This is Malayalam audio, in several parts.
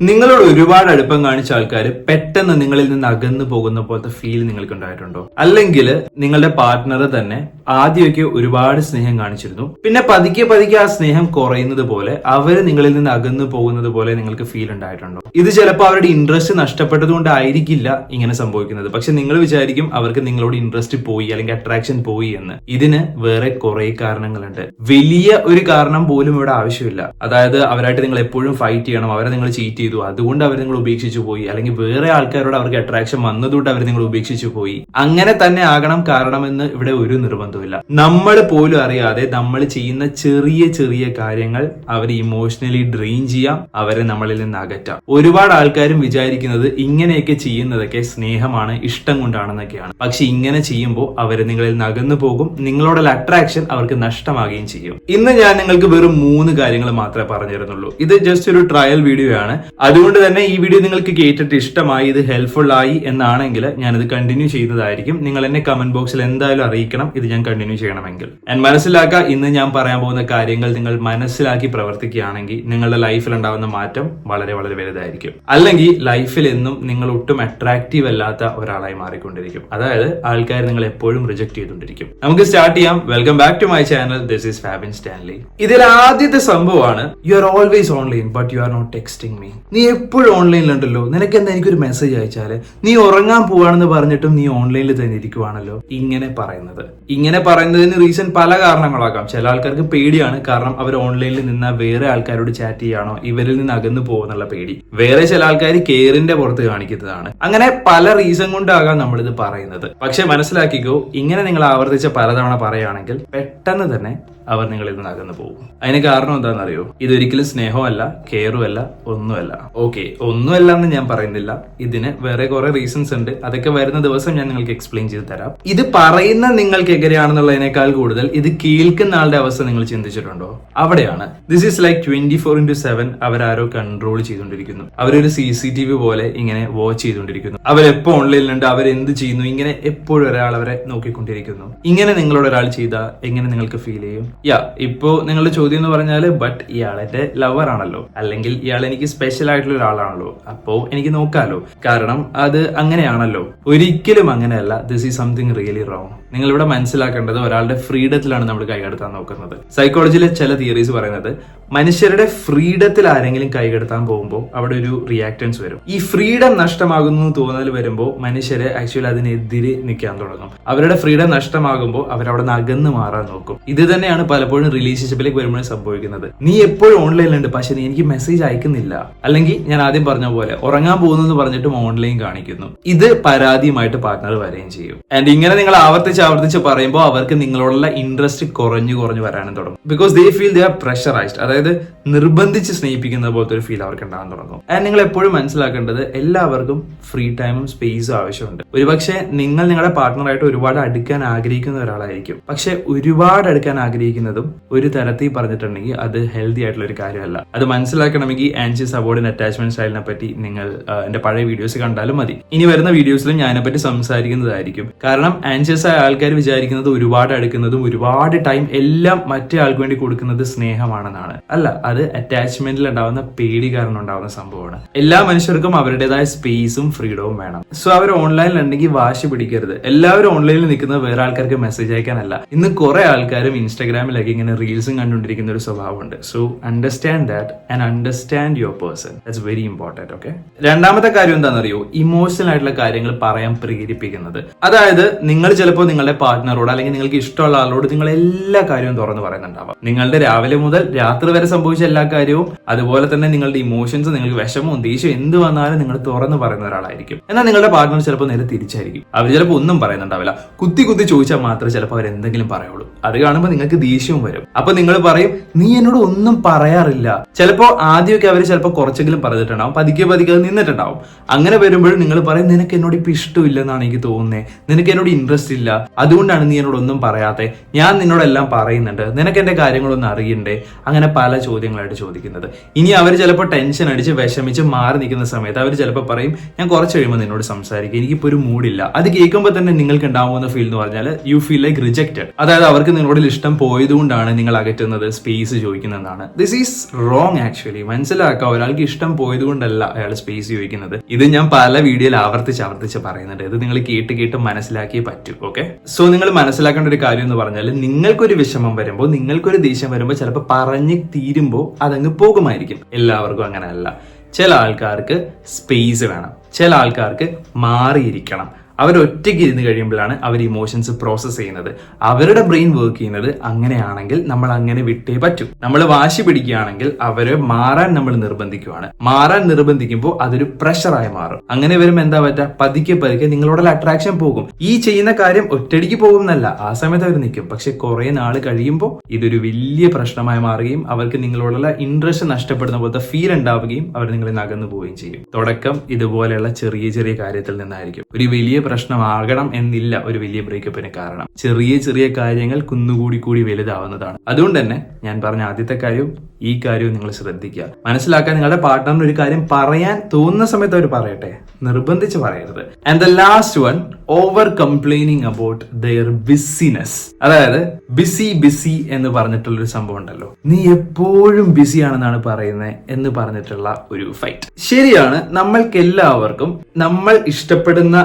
നിങ്ങളോട് ഒരുപാട് അടുപ്പം കാണിച്ച ആൾക്കാർ പെട്ടെന്ന് നിങ്ങളിൽ നിന്ന് അകന്നു പോകുന്ന പോലത്തെ ഫീൽ നിങ്ങൾക്ക് ഉണ്ടായിട്ടുണ്ടോ? അല്ലെങ്കിൽ നിങ്ങളുടെ പാർട്ട്ണർ തന്നെ ആദ്യമൊക്കെ ഒരുപാട് സ്നേഹം കാണിച്ചിരുന്നു. പിന്നെ പതുക്കെ പതുക്കെ ആ സ്നേഹം കുറയുന്നത് പോലെ അവർ നിങ്ങളിൽ നിന്ന് അകന്നു പോകുന്നത് പോലെ നിങ്ങൾക്ക് ഫീൽ ഉണ്ടായിട്ടുണ്ടോ? ഇത് ചിലപ്പോൾ അവരുടെ ഇൻട്രസ്റ്റ് നഷ്ടപ്പെട്ടതുകൊണ്ടായിരിക്കില്ല ഇങ്ങനെ സംഭവിക്കുന്നത്. പക്ഷെ നിങ്ങൾ വിചാരിക്കും അവർക്ക് നിങ്ങളോട് ഇൻട്രസ്റ്റ് പോയി അല്ലെങ്കിൽ അട്രാക്ഷൻ പോയി എന്ന്. ഇതിന് വേറെ കുറെ കാരണങ്ങളുണ്ട്. വലിയ ഒരു കാരണം പോലും ഇവിടെ ആവശ്യമില്ല. അതായത് അവരായിട്ട് നിങ്ങൾ എപ്പോഴും ഫൈറ്റ് ചെയ്യണം. അവരെ നിങ്ങൾ ചീറ്റ് ചെയ്തു. അതുകൊണ്ട് അവർ നിങ്ങൾ ഉപേക്ഷിച്ചു പോയി. അല്ലെങ്കിൽ വേറെ ആൾക്കാരോട് അവർക്ക് അട്രാക്ഷൻ വന്നതുകൊണ്ട് അവർ നിങ്ങൾ ഉപേക്ഷിച്ചു പോയി. അങ്ങനെ തന്നെ ആകണം കാരണമെന്ന് ഇവിടെ ഒരു നിർബന്ധമില്ല നമ്മൾ പോലും അറിയാതെ നമ്മൾ ചെയ്യുന്ന ചെറിയ ചെറിയ കാര്യങ്ങൾ അവരെ ഇമോഷണലി ഡ്രെയിൻ ചെയ്യാം അവരെ നമ്മളിൽ നിന്ന് അകറ്റാം. ഒരുപാട് ആൾക്കാരും വിചാരിക്കുന്നത് ഇങ്ങനെയൊക്കെ ചെയ്യുന്നതൊക്കെ സ്നേഹമാണ് ഇഷ്ടം കൊണ്ടാണെന്നൊക്കെയാണ്. പക്ഷെ ഇങ്ങനെ ചെയ്യുമ്പോൾ അവർ നിങ്ങളിൽ നിന്ന് അകന്നു പോകും. നിങ്ങളോടുള്ള അട്രാക്ഷൻ അവർക്ക് നഷ്ടമാകുകയും ചെയ്യും. ഇന്ന് ഞാൻ നിങ്ങൾക്ക് വെറും മൂന്ന് കാര്യങ്ങൾ മാത്രമേ പറഞ്ഞിരുന്നുള്ളൂ ഇത് ജസ്റ്റ് ഒരു ട്രയൽ വീഡിയോ ആണ്. അതുകൊണ്ട് തന്നെ ഈ വീഡിയോ നിങ്ങൾക്ക് കേട്ടിട്ട് ഇഷ്ടമായി ഇത് ഹെൽപ്ഫുൾ ആയി എന്നാണെങ്കിൽ ഞാനിത് കണ്ടിന്യൂ ചെയ്യുന്നതായിരിക്കും നിങ്ങൾ എന്നെ കമന്റ് ബോക്സിൽ എന്തായാലും അറിയിക്കണം ഇത് ഞാൻ കണ്ടിന്യൂ ചെയ്യണമെങ്കിൽ. ഞാൻ മനസ്സിലാക്കുക ഇന്ന് ഞാൻ പറയാൻ പോകുന്ന കാര്യങ്ങൾ നിങ്ങൾ മനസ്സിലാക്കി പ്രവർത്തിക്കുകയാണെങ്കിൽ നിങ്ങളുടെ ലൈഫിൽ ഉണ്ടാകുന്ന മാറ്റം വളരെ വളരെ വലുതായിരിക്കും. അല്ലെങ്കിൽ ലൈഫിൽ എന്നും നിങ്ങൾ ഒട്ടും അട്രാക്റ്റീവ് അല്ലാത്ത ഒരാളായി മാറിക്കൊണ്ടിരിക്കും. അതായത് ആൾക്കാർ നിങ്ങൾ എപ്പോഴും റിജക്ട് ചെയ്തുകൊണ്ടിരിക്കും. നമുക്ക് സ്റ്റാർട്ട് ചെയ്യാം. Welcome back to my channel this is Fabin Stanley ഇതിൽ ആദ്യത്തെ സംഭവമാണ് you are always online but you are not texting me നീ എപ്പോഴും ഓൺലൈനിലുണ്ടല്ലോ നിനക്ക് എന്താ എനിക്കൊരു മെസ്സേജ് അയച്ചാൽ? നീ ഉറങ്ങാൻ പോവാണെന്ന് പറഞ്ഞിട്ടും നീ ഓൺലൈനിൽ തന്നെ ഇരിക്കുവാണല്ലോ. ഇങ്ങനെ പറയുന്നത്. ഇങ്ങനെ പറയുന്നതിന് റീസൺ പല കാരണങ്ങളാകാം. ചില ആൾക്കാർക്ക് പേടിയാണ്. കാരണം അവർ ഓൺലൈനിൽ നിന്ന് വേറെ ആൾക്കാരോട് ചാറ്റ് ചെയ്യാണോ? ഇവരിൽ നിന്ന് അകന്നു പോകുന്നുള്ള പേടി. വേറെ ചില ആൾക്കാർ കെയറിന്റെ പുറത്ത് കാണിക്കുന്നതാണ്. അങ്ങനെ പല റീസൺ കൊണ്ടാകാം നമ്മളിത് പറയുന്നത്. പക്ഷെ മനസ്സിലാക്കിക്കോ ഇങ്ങനെ നിങ്ങൾ ആവർത്തിച്ച പലതവണ പറയുകയാണെങ്കിൽ പെട്ടെന്ന് തന്നെ അവർ നിങ്ങളിൽ നിന്ന് അകന്നു പോകും. അതിന് കാരണം എന്താണെന്നറിയോ? ഇതൊരിക്കലും സ്നേഹമല്ല കെയറുമല്ല ഒന്നുമല്ല. ഓക്കെ ഒന്നുമല്ല എന്ന് ഞാൻ പറയുന്നില്ല. ഇതിന് വേറെ കുറെ റീസൺസ് ഉണ്ട്. അതൊക്കെ വരുന്ന ദിവസം ഞാൻ നിങ്ങൾക്ക് എക്സ്പ്ലെയിൻ ചെയ്ത് തരാം. ഇത് പറയുന്ന നിങ്ങൾക്ക് എങ്ങനെയാണെന്നുള്ളതിനേക്കാൾ കൂടുതൽ ഇത് കേൾക്കുന്ന ആളുടെ അവസ്ഥ നിങ്ങൾ ചിന്തിച്ചിട്ടുണ്ടോ? അവിടെയാണ്. This is like twenty four into seven അവരാരോ control ചെയ്തുകൊണ്ടിരിക്കുന്നു. അവരൊരു സി സി ടി വി പോലെ ഇങ്ങനെ വാച്ച് ചെയ്തുകൊണ്ടിരിക്കുന്നു. അവരെപ്പോ ഓൺലൈനിലുണ്ട് അവരെന്ത് ചെയ്യുന്നു? ഇങ്ങനെ എപ്പോഴും ഒരാൾ അവരെ നോക്കിക്കൊണ്ടിരിക്കുന്നു. ഇങ്ങനെ നിങ്ങളോട് ഒരാൾ ചെയ്താൽ എങ്ങനെ നിങ്ങൾക്ക് ഫീൽ ചെയ്യും? യാ ഇപ്പോ നിങ്ങളുടെ ചോദ്യം എന്ന് പറഞ്ഞാൽ ബട്ട് ഇയാളെന്റെ ലവർ ആണല്ലോ. അല്ലെങ്കിൽ ഇയാൾ എനിക്ക് സ്പെഷ്യൽ ആയിട്ടുള്ള ഒരാളാണല്ലോ. അപ്പോ എനിക്ക് നോക്കാലോ. കാരണം അത് അങ്ങനെയാണല്ലോ. ഒരിക്കലും അങ്ങനെയല്ല. This is something really wrong നിങ്ങൾ ഇവിടെ മനസ്സിലാക്കേണ്ടത് ഒരാളുടെ ഫ്രീഡത്തിലാണ് നമ്മൾ കൈകടത്താൻ നോക്കുന്നത്. സൈക്കോളജിയിലെ ചില തിയറീസ് പറയുന്നത് മനുഷ്യരുടെ ഫ്രീഡത്തിൽ ആരെങ്കിലും കൈകടത്താൻ പോകുമ്പോൾ അവിടെ ഒരു റിയാക്റ്റൻസ് വരും. ഈ ഫ്രീഡം നഷ്ടമാകുന്നു തോന്നൽ വരുമ്പോൾ മനുഷ്യരെ ആക്ച്വലി അതിനെതിരെ നിൽക്കാൻ തുടങ്ങും. അവരുടെ ഫ്രീഡം നഷ്ടമാകുമ്പോൾ അവരവിടെ നിന്ന് അകന്ന് മാറാൻ നോക്കും. ഇത് തന്നെയാണ് പലപ്പോഴും റിലേഷൻഷിപ്പിലേക്ക് വരുമ്പോഴും സംഭവിക്കുന്നത്. നീ എപ്പോഴും ഓൺലൈനിലുണ്ട് പക്ഷെ നീ എനിക്ക് മെസ്സേജ് അയക്കുന്നില്ല. അല്ലെങ്കിൽ ഞാൻ ആദ്യം പറഞ്ഞ പോലെ ഉറങ്ങാൻ പോകുന്നു പറഞ്ഞിട്ടും ഓൺലൈൻ കാണിക്കുന്നു. ഇത് പരാതിയുമായിട്ട് പാർട്ട്ണർ വരികയും ചെയ്യും. ആൻഡ് ഇങ്ങനെ നിങ്ങൾ ആവർത്തിച്ച് ആവർത്തിച്ച് പറയുമ്പോൾ അവർക്ക് നിങ്ങളോടുള്ള ഇൻട്രസ്റ്റ് കുറഞ്ഞു കുറഞ്ഞു വരാനും തുടങ്ങും. Because they feel they are pressurised അതായത് നിർബന്ധിച്ച് സ്നേഹിപ്പിക്കുന്ന പോലത്തെ ഒരു ഫീൽ അവർക്ക് ഉണ്ടാകാൻ തുടങ്ങും. ആൻഡ് നിങ്ങൾ എപ്പോഴും മനസ്സിലാക്കേണ്ടത് എല്ലാവർക്കും ഫ്രീ ടൈമും സ്പേസും ആവശ്യമുണ്ട്. ഒരുപക്ഷെ നിങ്ങൾ നിങ്ങളുടെ പാർട്ട്ണറായിട്ട് ഒരുപാട് അടുക്കാൻ ആഗ്രഹിക്കുന്ന ഒരാളായിരിക്കും. പക്ഷെ ഒരുപാട് അടുക്കാൻ ആഗ്രഹിക്കുന്നതും ഒരു തരത്തിൽ പറഞ്ഞിട്ടുണ്ടെങ്കിൽ അത് ഹെൽത്തി ആയിട്ടുള്ള ഒരു കാര്യമല്ല. അത് മനസ്സിലാക്കണമെങ്കിൽ ആൻസി സബോർഡിൻ അറ്റാച്ച്മെന്റ് സ്റ്റൈലിനെ പറ്റി നിങ്ങൾ എന്റെ പഴയ വീഡിയോസ് കണ്ടാലും മതി. ഇനി വരുന്ന വീഡിയോസിലും ഞാനെ പറ്റി സംസാരിക്കുന്നതായിരിക്കും. കാരണം ആൻസിയസ് ആയ ആൾക്കാർ വിചാരിക്കുന്നത് ഒരുപാട് അടുക്കുന്നതും ഒരുപാട് ടൈം എല്ലാം മറ്റേ ആൾക്ക് വേണ്ടി കൊടുക്കുന്നത് സ്നേഹമാണെന്നാണ്. അല്ല അത് അറ്റാച്ച്മെന്റിൽ ഉണ്ടാവുന്ന പേടി കാരണം ഉണ്ടാവുന്ന സംഭവമാണ്. എല്ലാ മനുഷ്യർക്കും അവരുടേതായ സ്പേസും ഫ്രീഡവും വേണം. സോ അവർ ഓൺലൈനിൽ ഉണ്ടെങ്കിൽ വാശി പിടിക്കരുത്. എല്ലാവരും ഓൺലൈനിൽ നിൽക്കുന്നത് വേറെ ആൾക്കാർക്ക് മെസ്സേജ് അയക്കാനല്ല. ഇന്ന് കുറെ ആൾക്കാരും ഇൻസ്റ്റാഗ്രാമിലൊക്കെ ഇങ്ങനെ റീൽസും കണ്ടുകൊണ്ടിരിക്കുന്ന ഒരു സ്വഭാവമുണ്ട്. So understand that and understand your person that's very important okay രണ്ടാമത്തെ കാര്യം എന്താണെന്നറിയോ? ഇമോഷണൽ ആയിട്ടുള്ള കാര്യങ്ങൾ പറയാൻ പ്രേരിപ്പിക്കുന്നത്. അതായത് നിങ്ങൾ ചിലപ്പോൾ നിങ്ങളുടെ പാർട്ട്ണറോട് അല്ലെങ്കിൽ നിങ്ങൾക്ക് ഇഷ്ടമുള്ള ആളോട് നിങ്ങൾ എല്ലാ കാര്യവും തുറന്നു പറയുന്നുണ്ടാവാം. നിങ്ങളുടെ രാവിലെ മുതൽ രാത്രി വരെ സംഭവിച്ച എല്ലാ കാര്യവും അതുപോലെ തന്നെ നിങ്ങളുടെ ഇമോഷൻസ് നിങ്ങൾക്ക് വിഷമവും ദേഷ്യം എന്ത് വന്നാലും നിങ്ങൾ തുറന്നു പറയുന്ന ഒരാളായിരിക്കും. എന്നാൽ നിങ്ങളുടെ പാർട്ട്ണർ ചിലപ്പോൾ നേരെ തിരിച്ചായിരിക്കും. അവർ ചിലപ്പോൾ ഒന്നും പറയുന്നുണ്ടാവില്ല. കുത്തി കുത്തി ചോദിച്ചാൽ മാത്രമേ ചിലപ്പോൾ അവർ എന്തെങ്കിലും പറയുള്ളൂ. അത് കാണുമ്പോൾ നിങ്ങൾക്ക് ദേഷ്യവും വരും. അപ്പൊ നിങ്ങൾ പറയും നീ എന്നോട് ഒന്നും പറയാറില്ല. ചിലപ്പോൾ ആദ്യമൊക്കെ അവർ ചിലപ്പോൾ കുറച്ചെങ്കിലും പറഞ്ഞിട്ടുണ്ടാവും. പതുക്കെ പതുക്കെ അത് നിന്നിട്ടുണ്ടാവും. അങ്ങനെ വരുമ്പോഴും നിങ്ങൾ പറയും നിനക്ക് എന്നോട് ഇപ്പൊ ഇഷ്ടമില്ലെന്നാണ് എനിക്ക് തോന്നുന്നത് നിനക്ക് എന്നോട് ഇൻട്രസ്റ്റ് ഇല്ല. അതുകൊണ്ടാണ് നീ എന്നോട് ഒന്നും പറയാത്തത് ഞാൻ നിന്നോടെല്ലാം പറയുന്നുണ്ട്. നിനക്ക് എന്റെ കാര്യങ്ങളൊന്നും അറിയണ്ടേ? അങ്ങനെ പല ചോദ്യങ്ങളായിട്ട് ചോദിക്കുന്നത്. ഇനി അവർ ചിലപ്പോൾ ടെൻഷൻ അടിച്ച് വിഷമിച്ച് മാറി നിൽക്കുന്ന സമയത്ത് അവർ ചിലപ്പോൾ പറയും ഞാൻ കുറച്ച് കഴിയുമ്പോൾ നിന്നോട് സംസാരിക്കും. എനിക്കിപ്പോൾ ഒരു മൂഡില്ല അത് കേൾക്കുമ്പോൾ തന്നെ നിങ്ങൾക്ക് ഉണ്ടാവുന്ന ഫീൽ എന്ന് പറഞ്ഞാൽ യു ഫീൽ ലൈക്ക് റിജക്റ്റഡ് അതായത് അവർക്ക് നിന്നോട് ഇഷ്ടം പോയതുകൊണ്ടാണ് നിങ്ങൾ അകറ്റുന്നത് സ്പേസ് ചോദിക്കുന്നതാണ് ദിസ് ഈസ് റോങ് ആക്ച്വലി മനസ്സിലാക്കുക ഒരാൾക്ക് ഇഷ്ടം പോയതുകൊണ്ടല്ല അയാൾ സ്പേസ് ചോദിക്കുന്നത്. ഇത് ഞാൻ പല വീഡിയോയിൽ ആവർത്തിച്ച് ആവർത്തിച്ച് പറയുന്നുണ്ട്. ഇത് നിങ്ങൾ കേട്ട് കേട്ട് മനസ്സിലാക്കിയേ പറ്റൂ ഓക്കെ സോ നിങ്ങൾ മനസ്സിലാക്കേണ്ട ഒരു കാര്യം എന്ന് പറഞ്ഞാൽ നിങ്ങൾക്കൊരു വിഷമം വരുമ്പോൾ നിങ്ങൾക്കൊരു ദേഷ്യം വരുമ്പോൾ ചിലപ്പോൾ പറഞ്ഞ് തീരുമ്പോൾ അതങ്ങ് പോകുമായിരിക്കും. എല്ലാവർക്കും അങ്ങനെയല്ല ചില ആൾക്കാർക്ക് സ്പേസ് വേണം. ചില ആൾക്കാർക്ക് മാറിയിരിക്കണം. അവർ ഒറ്റയ്ക്ക് ഇരുന്ന് കഴിയുമ്പോഴാണ് അവർ ഇമോഷൻസ് പ്രോസസ്സ് ചെയ്യുന്നത്. അവരുടെ ബ്രെയിൻ വർക്ക് ചെയ്യുന്നത് അങ്ങനെയാണെങ്കിൽ നമ്മൾ അങ്ങനെ വിട്ടേ പറ്റൂ. നമ്മൾ വാശി പിടിക്കുകയാണെങ്കിൽ അവരെ മാറാൻ നമ്മൾ നിർബന്ധിക്കുവാണ്. മാറാൻ നിർബന്ധിക്കുമ്പോൾ അതൊരു പ്രഷറായി മാറും. അങ്ങനെ വരുമ്പോൾ എന്താ പറ്റുക പതുക്കെ പതുക്കെ നിങ്ങളോടുള്ള അട്രാക്ഷൻ പോകും. ഈ ചെയ്യുന്ന കാര്യം ഒറ്റടിക്ക് പോകുന്നല്ല ആ സമയത്ത് അവർ നിൽക്കും. പക്ഷെ കുറെ നാൾ കഴിയുമ്പോൾ ഇതൊരു വലിയ പ്രശ്നമായി മാറുകയും അവർക്ക് നിങ്ങളോടുള്ള ഇൻട്രസ്റ്റ് നഷ്ടപ്പെടുന്ന പോലത്തെ ഫീൽ ഉണ്ടാവുകയും അവർ നിങ്ങളെ നിന്ന് അകന്നു പോവുകയും ചെയ്യും. തുടക്കം ഇതുപോലെയുള്ള ചെറിയ ചെറിയ കാര്യത്തിൽ നിന്നായിരിക്കും. ഒരു വലിയ പ്രശ്നമാകണം എന്നില്ല ഒരു വലിയ ബ്രേക്കപ്പിന് കാരണം. ചെറിയ ചെറിയ കാര്യങ്ങൾ കുന്നുകൂടി കൂടി വലുതാവുന്നതാണ്. അതുകൊണ്ട് തന്നെ ഞാൻ പറഞ്ഞ ആദ്യത്തെ കാര്യവും ഈ കാര്യവും നിങ്ങൾ ശ്രദ്ധിക്കുക. മനസ്സിലാക്കാൻ നിങ്ങളുടെ പാർട്ട്ണറിന് ഒരു കാര്യം പറയാൻ തോന്നുന്ന സമയത്ത് അവർ പറയട്ടെ. നിർബന്ധിച്ച് പറയരുത്. And the last one over complaining about their business അതായത് ബിസി ബിസി എന്ന് പറഞ്ഞിട്ടുള്ള ഒരു സംഭവം ഉണ്ടല്ലോ. നീ എപ്പോഴും ബിസി ആണെന്നാണ് പറയുന്നത് എന്ന് പറഞ്ഞിട്ടുള്ള ഒരു ഫൈറ്റ് ശരിയാണ് നമ്മൾക്ക് എല്ലാവർക്കും നമ്മൾ ഇഷ്ടപ്പെടുന്ന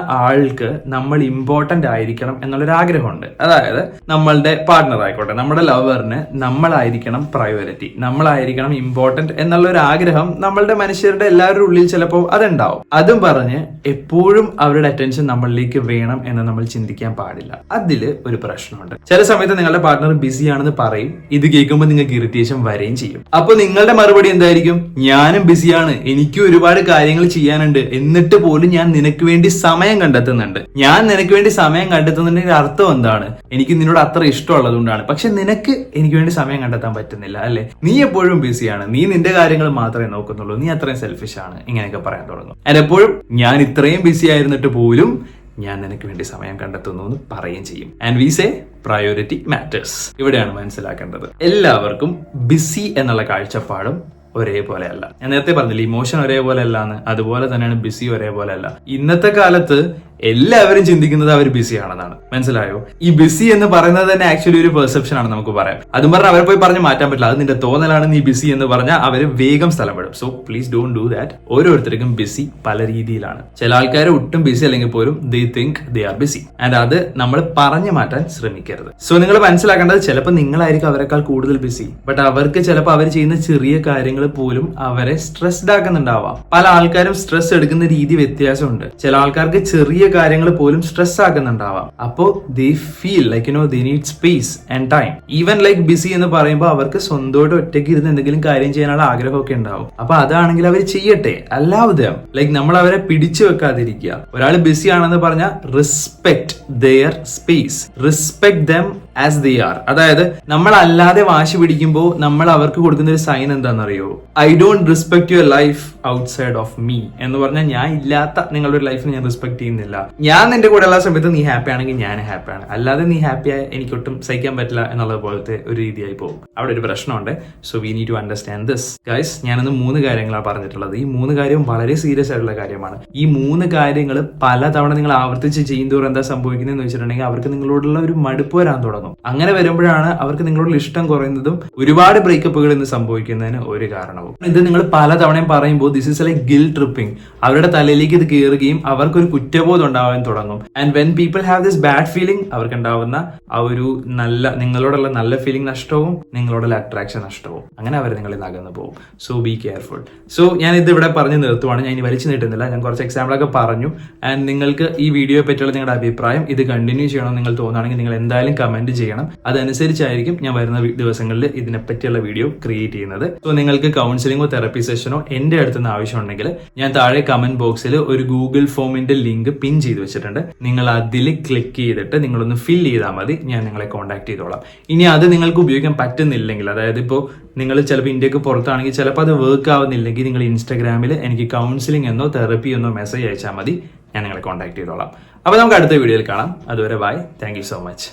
ആൾക്ക് നമ്മൾ ഇമ്പോർട്ടന്റ് ആയിരിക്കണം എന്നുള്ളൊരു ആഗ്രഹമുണ്ട് അതായത് നമ്മളുടെ പാർട്ണർ ആയിക്കോട്ടെ നമ്മുടെ ലവറിന് നമ്മളായിരിക്കണം പ്രയോറിറ്റി നമ്മളായിരിക്കണം ഇമ്പോർട്ടന്റ് എന്നുള്ള ഒരു ആഗ്രഹം നമ്മളുടെ മനുഷ്യരുടെ എല്ലാവരുടെ ഉള്ളിൽ ചിലപ്പോൾ അതുണ്ടാവും. അതും പറഞ്ഞ് എപ്പോഴും അവരുടെ അറ്റൻഷൻ നമ്മളിലേക്ക് വേണം എന്ന് നമ്മൾ ചിന്തിക്കാൻ പാടില്ല. അതിൽ ഒരു പ്രശ്നമുണ്ട്. ചില സമയത്ത് നിങ്ങളുടെ പാർട്ണർ ബിസി ആണെന്ന് പറയും ഇത് കേൾക്കുമ്പോൾ നിങ്ങൾക്ക് ഇറിറ്റേഷൻ വരെയും ചെയ്യും. അപ്പൊ നിങ്ങളുടെ മറുപടി എന്തായിരിക്കും? ഞാനും ബിസിയാണ് എനിക്കും ഒരുപാട് കാര്യങ്ങൾ ചെയ്യാനുണ്ട് എന്നിട്ട് പോലും ഞാൻ നിനക്ക് വേണ്ടി സമയം കണ്ടെത്തുന്നുണ്ട് ഞാൻ നിനക്ക് വേണ്ടി സമയം കണ്ടെത്തുന്നതിന്റെ അർത്ഥം എന്താണ്? എനിക്ക് നിന്നോട് അത്ര ഇഷ്ടമുള്ളത് കൊണ്ടാണ് പക്ഷെ നിനക്ക് എനിക്ക് വേണ്ടി സമയം കണ്ടെത്താൻ പറ്റുന്നില്ല അല്ലെ? നീ എപ്പോഴും ബിസിയാണ് നീ നിന്റെ കാര്യങ്ങൾ മാത്രമേ നോക്കുന്നുള്ളൂ. നീ അത്രയും സെൽഫിഷ് ആണ്. ഇങ്ങനെയൊക്കെ പറയാൻ തുടങ്ങും. അല്ല എപ്പോഴും ഞാൻ ഇത്രയും ബിസി ആയിരുന്നിട്ട് പോലും ഞാൻ നിനക്ക് വേണ്ടി സമയം കണ്ടെത്തുന്നു എന്ന് പറയുകയും ചെയ്യും. And we say priority matters ഇവിടെയാണ് മനസ്സിലാക്കേണ്ടത്. എല്ലാവർക്കും ബിസി എന്നുള്ള കാഴ്ചപ്പാടും ഒരേപോലെ അല്ല. ഞാൻ നേരത്തെ പറഞ്ഞില്ല ഇമോഷൻ ഒരേപോലെ അല്ല എന്ന്. അതുപോലെ തന്നെയാണ് ബിസി ഒരേപോലെ അല്ല. ഇന്നത്തെ കാലത്ത് എല്ലാവരും ചിന്തിക്കുന്നത് അവർ ബിസി ആണെന്നാണ്. മനസ്സിലായോ? ഈ ബിസി എന്ന് പറയുന്നത് തന്നെ ആക്ച്വലി ഒരു പെർസെപ്ഷൻ ആണ് നമുക്ക് പറയാം. അതും പറഞ്ഞാൽ അവരെ പോയി പറഞ്ഞ് മാറ്റാൻ പറ്റില്ല. അത് നിന്റെ തോന്നലാണ് നീ ബിസി എന്ന് പറഞ്ഞാൽ അവർ വേഗം സ്ഥലം വിടും. So please don't do that ഓരോരുത്തർക്കും ബിസി പല രീതിയിലാണ്. ചില ആൾക്കാർ ഒട്ടും ബിസി അല്ലെങ്കിൽ പോലും they think they are busy and അത് നമ്മൾ പറഞ്ഞു മാറ്റാൻ ശ്രമിക്കരുത്. സോ നിങ്ങൾ മനസ്സിലാക്കേണ്ടത് ചിലപ്പോൾ നിങ്ങളായിരിക്കും അവരെക്കാൾ കൂടുതൽ ബിസി ബട്ട് അവർക്ക് ചിലപ്പോൾ അവർ ചെയ്യുന്ന ചെറിയ കാര്യങ്ങൾ പോലും അവരെ സ്ട്രെസ്ഡ് ആക്കുന്നുണ്ടാവാം. പല ആൾക്കാരും സ്ട്രെസ് എടുക്കുന്ന രീതി വ്യത്യാസമുണ്ട്. ചില ആൾക്കാർക്ക് ചെറിയ കാര്യങ്ങൾ പോലും സ്ട്രെസ് ആക്കുന്നുണ്ടാവാം. അപ്പോ they feel like you know they need space and time even like busy എന്ന് പറയുമ്പോൾ അവർക്ക് സ്വന്തമായിട്ട് ഒറ്റയ്ക്ക് ഇരുന്ന് എന്തെങ്കിലും കാര്യം ചെയ്യാനുള്ള ആഗ്രഹമൊക്കെ ഉണ്ടാവും. അപ്പൊ അതാണെങ്കിൽ അവർ ചെയ്യട്ടെ. അല്ലാതെ ലൈക്ക് നമ്മൾ അവരെ പിടിച്ചു വെക്കാതിരിക്കുക. ഒരാൾ ബിസി ആണെന്ന് പറഞ്ഞാൽ respect their space respect them as they are അതായത് നമ്മൾ അല്ലാതെ വാശി പിടിക്കുമ്പോൾ നമ്മൾ അവർക്ക് കൊടുക്കുന്ന ഒരു സൈൻ എന്താണെന്നറിയോ? I don't respect your life outside of me എന്ന് പറഞ്ഞാൽ ഞാൻ ഇല്ലാത്ത നിങ്ങളുടെ ഒരു ലൈഫിനെ ഞാൻ റെസ്പെക്ട് ചെയ്യുന്നില്ല. ഞാൻ നിന്റെ കൂടെ ഉള്ള സമയത്ത് നീ ഹാപ്പി ആണെങ്കിൽ ഞാൻ ഹാപ്പിയാണ് അല്ലാതെ നീ ഹാപ്പി എനിക്ക് എനിക്കൊട്ടും സഹിക്കാൻ പറ്റില്ല എന്നുള്ളത് പോലത്തെ ഒരു രീതിയായി പോകും. അവിടെ ഒരു പ്രശ്നമുണ്ട്. So we need to understand this guys ഞാനിന്ന് മൂന്ന് കാര്യങ്ങളാണ് പറഞ്ഞിട്ടുള്ളത്. ഈ മൂന്ന് കാര്യവും വളരെ സീരിയസ് ആയിട്ടുള്ള കാര്യമാണ്. ഈ മൂന്ന് കാര്യങ്ങൾ പലതവണ നിങ്ങൾ ആവർത്തിച്ച് ചെയ്യുന്നതോറും എന്താ സംഭവിക്കുന്നതെന്ന് വെച്ചിട്ടുണ്ടെങ്കിൽ അവർക്ക് നിങ്ങളോടുള്ള ഒരു മടുപ്പ് വരാൻ തുടങ്ങും. അങ്ങനെ വരുമ്പോഴാണ് അവർക്ക് നിങ്ങളോട് ഇഷ്ടം കുറയുന്നതും ഒരുപാട് ബ്രേക്കപ്പുകൾ ഇന്ന് സംഭവിക്കുന്നതിന് ഒരു കാരണവും. ഇത് നിങ്ങൾ പലതവണയും പറയുമ്പോൾ this is like guilt tripping അവരുടെ തലയിലേക്ക് ഇത് കയറുകയും അവർക്ക് ഒരു കുറ്റബോധം ഉണ്ടാവാൻ തുടങ്ങും. And when people have this bad feeling അവർക്ക് ഉണ്ടാവുന്ന ആ ഒരു നല്ല നിങ്ങളോടുള്ള നല്ല ഫീലിംഗ് നഷ്ടവും നിങ്ങളോടുള്ള അട്രാക്ഷൻ നഷ്ടവും. അങ്ങനെ അവർ നിങ്ങളിൽ നിന്ന് പോകും. സോ ബി കെയർഫുൾ സോ ഞാൻ ഇത് ഇവിടെ പറഞ്ഞു നിർത്തുവാണ്. ഞാൻ ഇനി വലിച്ചു നീട്ടുന്നില്ല. ഞാൻ കുറച്ച് എക്സാമ്പിളൊക്കെ പറഞ്ഞു. ആൻഡ് നിങ്ങൾക്ക് ഈ വീഡിയോയെ പറ്റിയുള്ള നിങ്ങളുടെ അഭിപ്രായം ഇത് കണ്ടിന്യൂ ചെയ്യണമെന്ന് നിങ്ങൾ തോന്നുകയാണെങ്കിൽ നിങ്ങൾ എന്തായാലും കമന്റ് ചെയ്യണം. അതനുസരിച്ചായിരിക്കും ഞാൻ വരുന്ന ദിവസങ്ങളിൽ ഇതിനെപ്പറ്റിയുള്ള വീഡിയോ ക്രിയേറ്റ് ചെയ്യുന്നത്. സോ നിങ്ങൾക്ക് കൗൺസിലിംഗോ തെറപ്പി സെഷനോ എന്റെ അടുത്ത് നിന്ന് ആവശ്യമുണ്ടെങ്കിൽ ഞാൻ താഴെ കമന്റ് ബോക്സിൽ ഒരു ഗൂഗിൾ ഫോമിന്റെ ലിങ്ക് പിൻ ചെയ്ത് വെച്ചിട്ടുണ്ട്. നിങ്ങൾ അതിൽ ക്ലിക്ക് ചെയ്തിട്ട് നിങ്ങളൊന്ന് ഫിൽ ചെയ്താൽ മതി. ഞാൻ നിങ്ങളെ കോൺടാക്ട് ചെയ്തോളാം. ഇനി അത് നിങ്ങൾക്ക് ഉപയോഗിക്കാൻ പറ്റുന്നില്ലെങ്കിൽ അതായത് ഇപ്പോൾ നിങ്ങൾ ചിലപ്പോൾ ഇന്ത്യയ്ക്ക് പുറത്താണെങ്കിൽ ചിലപ്പോൾ അത് വർക്ക് ആവുന്നില്ലെങ്കിൽ നിങ്ങൾ ഇൻസ്റ്റാഗ്രാമിൽ എനിക്ക് കൗൺസിലിംഗ് എന്നോ തെറപ്പി എന്നോ മെസ്സേജ് അയച്ചാൽ മതി. ഞാൻ നിങ്ങളെ കോൺടാക്ട് ചെയ്തോളാം. അപ്പോൾ നമുക്ക് അടുത്ത വീഡിയോയിൽ കാണാം. അതുവരെ ബൈ താങ്ക് സോ മച്ച്